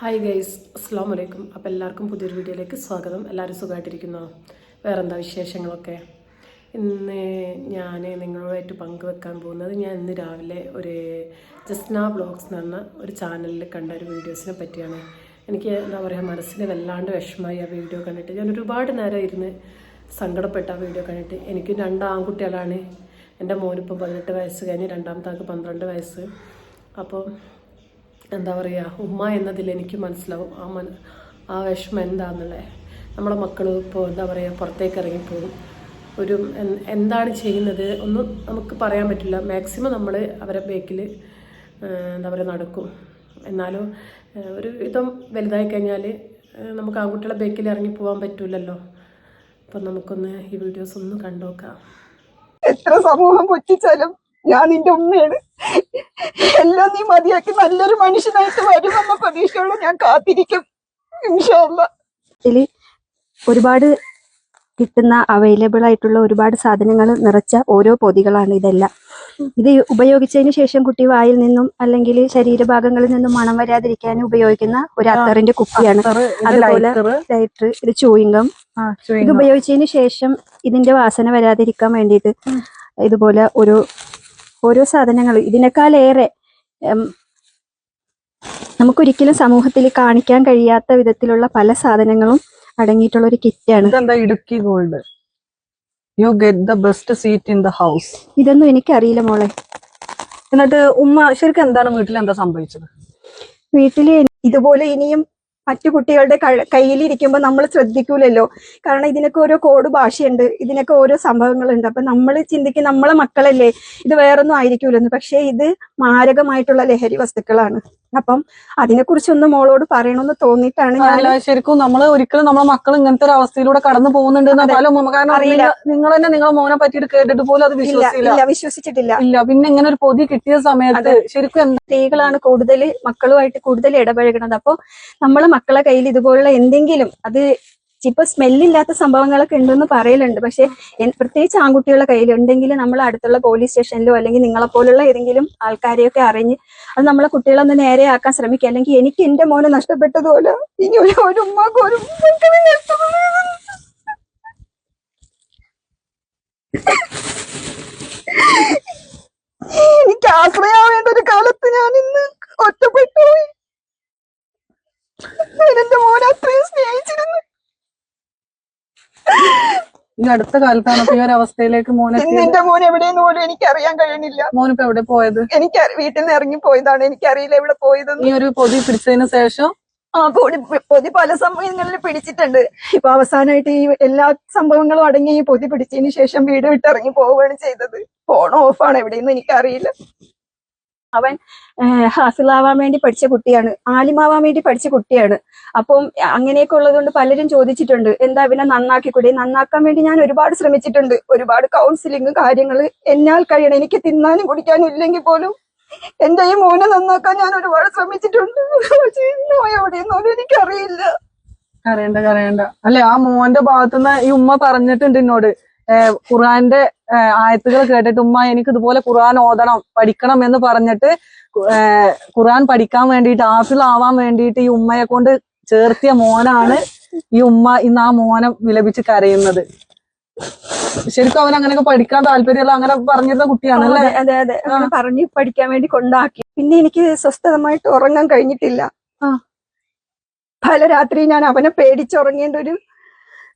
Hi guys അസ്സാം വലൈക്കും അപ്പോൾ എല്ലാവർക്കും പുതിയൊരു വീഡിയോയിലേക്ക് സ്വാഗതം. എല്ലാവരും സുഖമായിട്ടിരിക്കുന്നോ? വേറെന്താ വിശേഷങ്ങളൊക്കെ? ഇന്ന് ഞാൻ നിങ്ങളുമായിട്ട് പങ്കുവെക്കാൻ പോകുന്നത് ഞാൻ ഇന്ന് രാവിലെ ഒരു ജസ്ന ബ്ലോഗ്സ് എന്ന് പറഞ്ഞ ഒരു ചാനലിൽ കണ്ട ഒരു വീഡിയോസിനെ പറ്റിയാണ്. എനിക്ക് എന്താ പറയുക മനസ്സിന് വല്ലാണ്ട് വിഷമമായി ആ വീഡിയോ കണ്ടിട്ട്. ഞാൻ ഒരുപാട് നേരം ഇരുന്ന് സങ്കടപ്പെട്ട ആ വീഡിയോ കണ്ടിട്ട്. എനിക്ക് രണ്ട് ആൺകുട്ടികളാണ്. എന്റെ മോനിപ്പോൾ പതിനെട്ട് വയസ്സ് കഴിഞ്ഞ് രണ്ടാമത്തെ ആൾക്ക് പന്ത്രണ്ട് വയസ്സ്. അപ്പോൾ എന്താ പറയുക ഉമ്മ എന്നതിൽ എനിക്ക് മനസ്സിലാവും. ആ മന ആ വിഷമം എന്താണെന്നുള്ളത് നമ്മളെ മക്കൾ ഇപ്പോൾ എന്താ പറയുക പുറത്തേക്ക് ഇറങ്ങിപ്പോകും. ഒരു എന്താണ് ചെയ്യുന്നത്? ഒന്നും നമുക്ക് പറയാൻ പറ്റില്ല. മാക്സിമം നമ്മൾ അവരെ ബേക്കിൽ എന്താ പറയുക നടക്കും. എന്നാലും ഒരു വിധം വലുതായി കഴിഞ്ഞാൽ നമുക്ക് ആൺകുട്ടികളെ ബേക്കിൽ ഇറങ്ങി പോകാൻ പറ്റൂലല്ലോ. അപ്പം നമുക്കൊന്ന് ഈ വീഡിയോസ് ഒന്ന് കണ്ടു നോക്കാം എത്ര സമൂഹം പൊറ്റിച്ചാലും ഞാൻ നിന്റെ ഉമ്മയാണ്. എല്ലാം നീ മതിയാക്കി നല്ലൊരു മനുഷ്യനായിട്ട് വരുമെന്ന പ്രതീക്ഷയോടെ ഞാൻ കാത്തിരിക്കും. ഒരുപാട് കിട്ടുന്ന അവൈലബിൾ ആയിട്ടുള്ള ഒരുപാട് സാധനങ്ങൾ നിറച്ച ഓരോ പൊതികളാണ് ഇതെല്ലാം. ഇത് ഉപയോഗിച്ചതിന് ശേഷം കുട്ടി വായിൽ നിന്നും അല്ലെങ്കിൽ ശരീരഭാഗങ്ങളിൽ നിന്നും മണം വരാതിരിക്കാൻ ഉപയോഗിക്കുന്ന ഒരു അത്തറിന്റെ കുപ്പിയാണ്. അതുപോലെ ലൈറ്റർ ഇത് ചൂയിങ്കം ഇത് ഉപയോഗിച്ചതിന് ശേഷം ഇതിന്റെ വാസന വരാതിരിക്കാൻ വേണ്ടിയിട്ട് ഇതുപോലെ ഒരു ഓരോ സാധനങ്ങളും ഇതിനേക്കാളേറെ നമുക്കൊരിക്കലും സമൂഹത്തിൽ കാണിക്കാൻ കഴിയാത്ത വിധത്തിലുള്ള പല സാധനങ്ങളും അടങ്ങിയിട്ടുള്ള ഒരു കിറ്റാണ്. ഇതെന്താ Idukki gold you get the best seat in the house ഇതൊന്നും എനിക്കറിയില്ല മോളെ. എന്നിട്ട് ഉമ്മ ശരിക്കും എന്താണ് വീട്ടിൽ എന്താ സംഭവിച്ചത്? വീട്ടിൽ ഇതുപോലെ ഇനിയും മറ്റു കുട്ടികളുടെ കയ്യിലിരിക്കുമ്പോൾ നമ്മൾ ശ്രദ്ധിക്കൂലല്ലോ. കാരണം ഇതിനൊക്കെ ഓരോ കോഡ് ഭാഷയുണ്ട് ഇതിനൊക്കെ ഓരോ സംഭവങ്ങളുണ്ട്. അപ്പൊ നമ്മൾ ചിന്തിക്കും നമ്മളെ മക്കളല്ലേ ഇത് വേറൊന്നും ആയിരിക്കൂലെന്ന്. പക്ഷേ ഇത് മാരകമായിട്ടുള്ള ലഹരി വസ്തുക്കളാണ്. അപ്പം അതിനെക്കുറിച്ചൊന്ന് മോളോട് പറയണമെന്ന് തോന്നിയിട്ടാണ് ഞാൻ ശരിക്കും നമ്മൾ ഒരിക്കലും നമ്മളെ മക്കൾ ഇങ്ങനത്തെ ഒരു അവസ്ഥയിലൂടെ കടന്നു പോകുന്നുണ്ട് അറിയില്ല. നിങ്ങൾ തന്നെ നിങ്ങളെ മോനെ പറ്റിയിട്ട് കേട്ടിട്ട് പോലും അത് വിശ്വസിച്ചില്ല. വിശ്വസിച്ചിട്ടില്ല. ഇല്ല പിന്നെ ഇങ്ങനെ ഒരു പൊതി കിട്ടിയ സമയത്ത് ശരിക്കും സ്ത്രീകളാണ് കൂടുതൽ മക്കളുമായിട്ട് കൂടുതൽ ഇടപഴകുന്നത് അപ്പോൾ നമ്മളെ മക്കളെ കയ്യിൽ ഇതുപോലുള്ള എന്തെങ്കിലും അത് ഇപ്പൊ സ്മെല്ലില്ലാത്ത സംഭവങ്ങളൊക്കെ ഉണ്ടെന്ന് പറയലുണ്ട് പക്ഷെ പ്രത്യേകിച്ച് ആൺകുട്ടികളുടെ കയ്യിൽ ഉണ്ടെങ്കിൽ നമ്മൾ അടുത്തുള്ള പോലീസ് സ്റ്റേഷനിലോ അല്ലെങ്കിൽ നിങ്ങളെ പോലുള്ള ഏതെങ്കിലും ആൾക്കാരെയൊക്കെ അറിഞ്ഞ് അത് നമ്മളെ കുട്ടികളെ ഒന്ന് നേരെയാക്കാൻ ശ്രമിക്കുക അല്ലെങ്കിൽ എനിക്ക് എന്റെ മോനെ നഷ്ടപ്പെട്ടതുപോലെ ഇനി ഒരു ഒരു. എനിക്ക് ആശ്രയാവേണ്ട ഒരു കാലത്ത് ഞാൻ ഇന്ന് ഒറ്റപ്പെട്ടു പോയി ഞാൻ എന്റെ മോനെ അത്രയും സ്നേഹിച്ചിരുന്നു ഈ അടുത്ത കാലത്താണ് ഇപ്പൊ ഈ ഒരു അവസ്ഥയിലേക്ക് മോനെ എന്റെ മോൻ എവിടെയെന്ന് പോലും എനിക്ക് അറിയാൻ കഴിയണില്ല മോനിപ്പോ എവിടെ പോയത്? എനിക്ക് വീട്ടിൽ നിന്ന് ഇറങ്ങി പോയതാണ്. എനിക്കറിയില്ല എവിടെ പോയതെന്ന്. ഈ ഒരു പൊതി പിടിച്ചതിന് ശേഷം? ആ പൊടി പൊതി പല സമയങ്ങളിൽ പിടിച്ചിട്ടുണ്ട്. ഇപ്പൊ അവസാനമായിട്ട് ഈ എല്ലാ സംഭവങ്ങളും അടങ്ങി ഈ പൊതി പിടിച്ചതിന് ശേഷം വീട് വിട്ടിറങ്ങി പോവുകയാണ് ചെയ്തത്. ഫോൺ ഓഫാണ്. എവിടെയെന്ന് എനിക്കറിയില്ല. അവൻ ഹാഫിളാവാൻ വേണ്ടി പഠിച്ച കുട്ടിയാണ്. ആലിമാവാൻ വേണ്ടി പഠിച്ച കുട്ടിയാണ്. അപ്പം അങ്ങനെയൊക്കെ ഉള്ളതുകൊണ്ട് പലരും ചോദിച്ചിട്ടുണ്ട് എന്താ ഇവനെ നന്നാക്കിക്കൂടെ? നന്നാക്കാൻ വേണ്ടി ഞാൻ ഒരുപാട് ശ്രമിച്ചിട്ടുണ്ട്. ഒരുപാട് കൗൺസിലിംഗ് കാര്യങ്ങൾ എന്നാൽ കഴിയണം. എനിക്ക് തിന്നാനും കുടിക്കാനും ഇല്ലെങ്കിൽ പോലും എന്റെ ഈ മോനെ നന്നാക്കാൻ ഞാൻ ഒരുപാട് ശ്രമിച്ചിട്ടുണ്ട്. പക്ഷേ ഇന്നോ എവിടെയെന്നോലും എനിക്കറിയില്ല. കരയണ്ട കരയണ്ട. അല്ലെ ആ മോന്റെ ഭാഗത്തുനിന്ന് ഈ ഉമ്മ പറഞ്ഞിട്ടുണ്ട് എന്നോട് ഖുർആന്റെ ആയത്തുകൾ കേട്ടിട്ട് ഉമ്മ എനിക്ക് ഇതുപോലെ ഖുർആൻ ഓതണം പഠിക്കണം എന്ന് പറഞ്ഞിട്ട് ഖുർആൻ പഠിക്കാൻ വേണ്ടിയിട്ട് ആഫിലാവാൻ വേണ്ടിയിട്ട് ഈ ഉമ്മയെ കൊണ്ട് ചേർത്തിയ മോനാണ് ഈ ഉമ്മ ഇന്ന് ആ മോനം വിലപിച്ച് കരയുന്നത്. ശരിക്കും അവൻ അങ്ങനെയൊക്കെ പഠിക്കാൻ താല്പര്യമുള്ള അങ്ങനെ പറഞ്ഞിരുന്ന കുട്ടിയാണ് അല്ലേ? അതെ അതെ അങ്ങനെ പറഞ്ഞ് പഠിക്കാൻ വേണ്ടി കൊണ്ടാക്കി. പിന്നെ എനിക്ക് സ്വസ്ഥതമായിട്ട് ഉറങ്ങാൻ കഴിഞ്ഞിട്ടില്ല. പല രാത്രി ഞാൻ അവനെ പേടിച്ചുറങ്ങേണ്ട ഒരു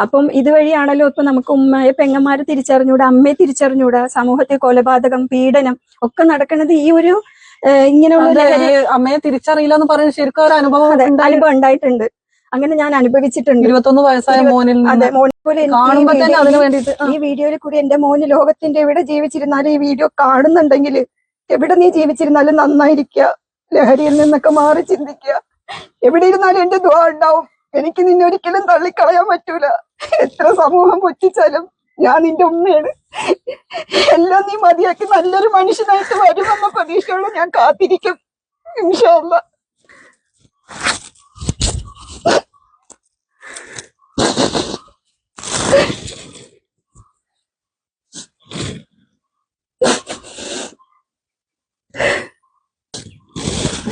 അപ്പം ഇതുവഴിയാണല്ലോ ഇപ്പൊ നമുക്ക് ഉമ്മയെ പെങ്ങന്മാര് തിരിച്ചറിഞ്ഞൂടാ അമ്മയെ തിരിച്ചറിഞ്ഞൂടാ സമൂഹത്തെ കൊലപാതകം പീഡനം ഒക്കെ നടക്കുന്നത് ഈ ഒരു ഇങ്ങനെയുള്ള അമ്മയെ തിരിച്ചറിയില്ല എന്ന് പറയുന്നത് ശരിക്കും ഒരു അനുഭവം അനുഭവം ഉണ്ടായിട്ടുണ്ട്. അങ്ങനെ ഞാൻ അനുഭവിച്ചിട്ടുണ്ട്. ഇരുപത്തൊന്ന് വയസ്സായ മോനിൽ അതെ മോനെ. ഈ വീഡിയോയിൽ കൂടി എന്റെ മോന് ലോകത്തിന്റെ എവിടെ ജീവിച്ചിരുന്നാലും ഈ വീഡിയോ കാണുന്നുണ്ടെങ്കിൽ എവിടെ നീ ജീവിച്ചിരുന്നാലും നന്നായിരിക്കുക. ലഹരിയിൽ നിന്നൊക്കെ മാറി ചിന്തിക്കുക. എവിടെ ഇരുന്നാലും എന്റെ ദ്വാ ഉണ്ടാവും. എനിക്ക് നിന്നെ ഒരിക്കലും തള്ളിക്കളയാൻ പറ്റൂല. എത്ര സമൂഹം പൊറ്റിച്ചാലും ഞാൻ നിന്റെ ഉമ്മയാണ്. എല്ലാം നീ മതിയാക്കി നല്ലൊരു മനുഷ്യനായിട്ട് വരുമെന്ന പ്രതീക്ഷയുള്ള ഞാൻ കാത്തിരിക്കും. ഇൻഷാല്ല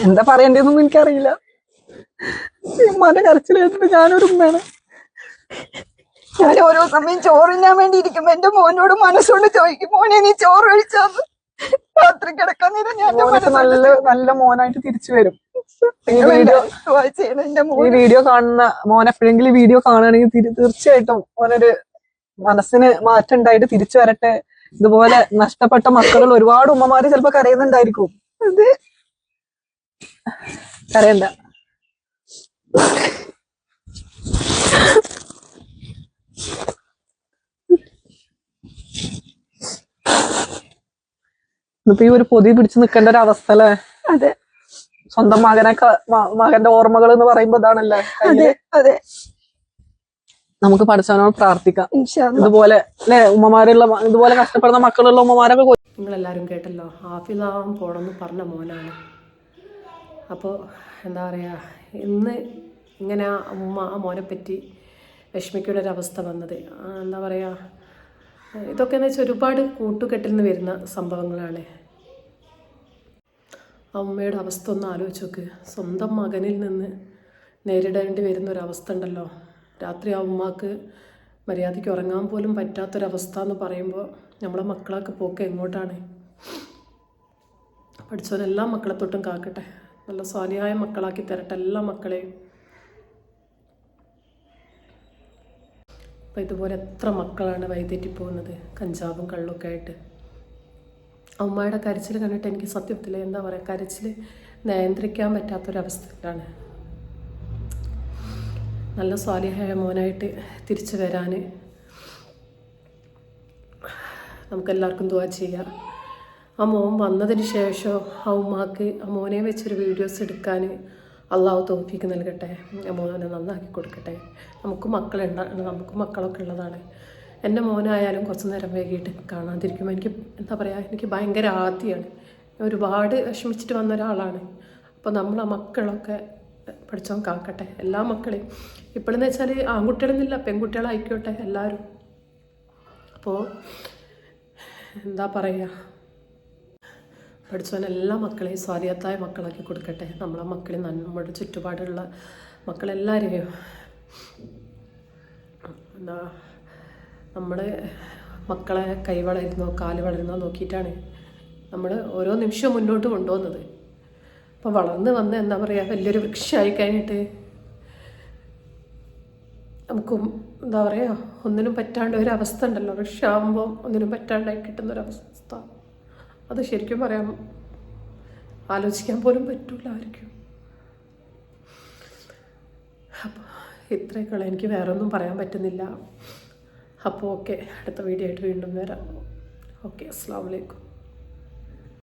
എന്താ പറയണ്ടെന്നൊന്നും എനിക്കറിയില്ല. ഉമ്മാന്റെ കരച്ചിൽ കേട്ടിട്ട് ഞാനൊരു ഉമ്മയാണ്. ഞാൻ ഓരോ സമയം ചോറിനാൻ വേണ്ടി ഇരിക്കുമ്പോ എന്റെ മോനോട് മനസ്സുകൊണ്ട് ചോദിക്കും മോനെ നീ ചോറ് കഴിച്ചാന്ന്. രാത്രി കിടക്കാൻ നേരം ഞാൻ നല്ല നല്ല മോനായിട്ട് തിരിച്ചു വരും. ഈ വീഡിയോ ഈ വീഡിയോ കാണുന്ന മോൻ എപ്പോഴെങ്കിലും ഈ വീഡിയോ കാണുകയാണെങ്കിൽ തീർച്ചയായിട്ടും മോനൊരു മനസ്സിന് മാറ്റം ഉണ്ടായിട്ട് തിരിച്ചു വരട്ടെ. ഇതുപോലെ നഷ്ടപ്പെട്ട മക്കളിൽ ഒരുപാട് ഉമ്മമാര് ചിലപ്പോ കരയുന്നുണ്ടായിരിക്കും. കരയണ്ട. ഇന്നിപ്പോ ഈ ഒരു പൊതി പിടിച്ചു നിൽക്കേണ്ട ഒരു അവസ്ഥ അല്ലേ? അതെ. സ്വന്തം മകനെ മകന്റെ ഓർമ്മകൾ എന്ന് പറയുമ്പോ ഇതാണല്ലേ അതെ അതെ. നമുക്ക് പഠിച്ചവനോട് പ്രാർത്ഥിക്കാം. ഇതുപോലെ അല്ലെ ഉമ്മമാരുള്ള ഇതുപോലെ കഷ്ടപ്പെടുന്ന മക്കളുള്ള ഉമ്മമാരൊക്കെ നിങ്ങൾ എല്ലാവരും കേട്ടല്ലോ ഹാഫിലാവാൻ പോണെന്ന് പറഞ്ഞ മോനാണ്. അപ്പോ എന്താ പറയുക ഇന്ന് ഇങ്ങനെ ആ ഉമ്മ ആ മോനെ പറ്റി വിഷമിക്കുന്ന ഒരവസ്ഥ വന്നത് എന്താ പറയുക ഇതൊക്കെ എന്ന് വെച്ചാൽ ഒരുപാട് കൂട്ടുകെട്ടിൽ നിന്ന് വരുന്ന സംഭവങ്ങളാണ്. ആ ഉമ്മയുടെ അവസ്ഥ ഒന്ന് ആലോചിച്ച് നോക്ക്. സ്വന്തം മകനിൽ നിന്ന് നേരിടേണ്ടി വരുന്ന ഒരവസ്ഥ ഉണ്ടല്ലോ. രാത്രി ആ ഉമ്മാക്ക് മര്യാദയ്ക്ക് ഉറങ്ങാൻ പോലും പറ്റാത്തൊരവസ്ഥ എന്ന് പറയുമ്പോൾ നമ്മളെ മക്കളൊക്കെ പോക്ക് എങ്ങോട്ടാണ്? പഠിച്ചവരെല്ലാം മക്കളെ തൊട്ടും കാക്കട്ടെ. നല്ല സ്വാലിയായ മക്കളാക്കി തരട്ടെ എല്ലാ മക്കളെയും. അപ്പം ഇതുപോലെ എത്ര മക്കളാണ് വൈതെറ്റി പോകുന്നത്? കഞ്ചാവും കള്ളൊക്കെ ആയിട്ട്. അമ്മയുടെ കരച്ചിൽ കണ്ടിട്ട് എനിക്ക് സത്യത്തിൽ എന്താ പറയുക കരച്ചിൽ നിയന്ത്രിക്കാൻ പറ്റാത്തൊരവസ്ഥയിലാണ്. നല്ല സ്വാലിഹായ മോനായിട്ട് തിരിച്ചു വരാൻ നമുക്കെല്ലാവർക്കും ദുവാ ചെയ്യാം. ആ മോൻ വന്നതിന് ശേഷം ആ ഉമ്മാക്ക് ആ മോനെ വെച്ചൊരു വീഡിയോസ് എടുക്കാൻ അള്ളാഹു തോഫിക്ക് നൽകട്ടെ. ആ മോനെ നന്നാക്കി കൊടുക്കട്ടെ. നമുക്ക് മക്കളുണ്ട നമുക്ക് മക്കളൊക്കെ ഉള്ളതാണ്. എന്റെ മോനായാലും കുറച്ച് നേരം വൈകിട്ട് കാണാതിരിക്കുമ്പോൾ എനിക്ക് എന്താ പറയുക എനിക്ക് ഭയങ്കര ആദ്യമാണ് ഒരുപാട് വിഷമിച്ചിട്ട് വന്ന ഒരാളാണ്. അപ്പോൾ നമ്മൾ ആ മക്കളൊക്കെ പഠിച്ചോൻ കാക്കട്ടെ. എല്ലാ മക്കളെയും. ഇപ്പോഴെന്ന് വെച്ചാൽ ആൺകുട്ടികളെന്നില്ല പെൺകുട്ടികളായിക്കോട്ടെ എല്ലാവരും. അപ്പോൾ എന്താ പറയുക പഠിച്ചവൻ എല്ലാ മക്കളെയും സ്വാധീനത്തായ മക്കളാക്കി കൊടുക്കട്ടെ. നമ്മളെ മക്കളെ നമ്മുടെ ചുറ്റുപാടുള്ള മക്കളെല്ലാവരെയും എന്താ നമ്മുടെ മക്കളെ കൈ വളരുന്നോ കാൽ വളരുന്നോ നോക്കിയിട്ടാണ് നമ്മൾ ഓരോ നിമിഷവും മുന്നോട്ട് കൊണ്ടുപോകുന്നത്. അപ്പോൾ വളർന്ന് വന്ന് എന്താ പറയുക വലിയൊരു വൃക്ഷമായി കഴിഞ്ഞിട്ട് നമുക്ക് എന്താ പറയുക ഒന്നിനും പറ്റാണ്ട് ഒരു ഉണ്ടല്ലോ. വൃക്ഷമാകുമ്പോൾ ഒന്നിനും പറ്റാണ്ടായി കിട്ടുന്നൊരവസ്ഥ അത് ശരിക്കും പറയാം ആലോചിക്കാൻ പോലും പറ്റൂല ആയിരിക്കും അപ്പോൾ ഇത്രയൊക്കെയുള്ള. എനിക്ക് വേറെ ഒന്നും പറയാൻ പറ്റുന്നില്ല. അപ്പോൾ ഓക്കെ അടുത്ത വീഡിയോ ആയിട്ട് വീണ്ടും വരാം. ഓക്കെ അസ്സാം വലൈക്കും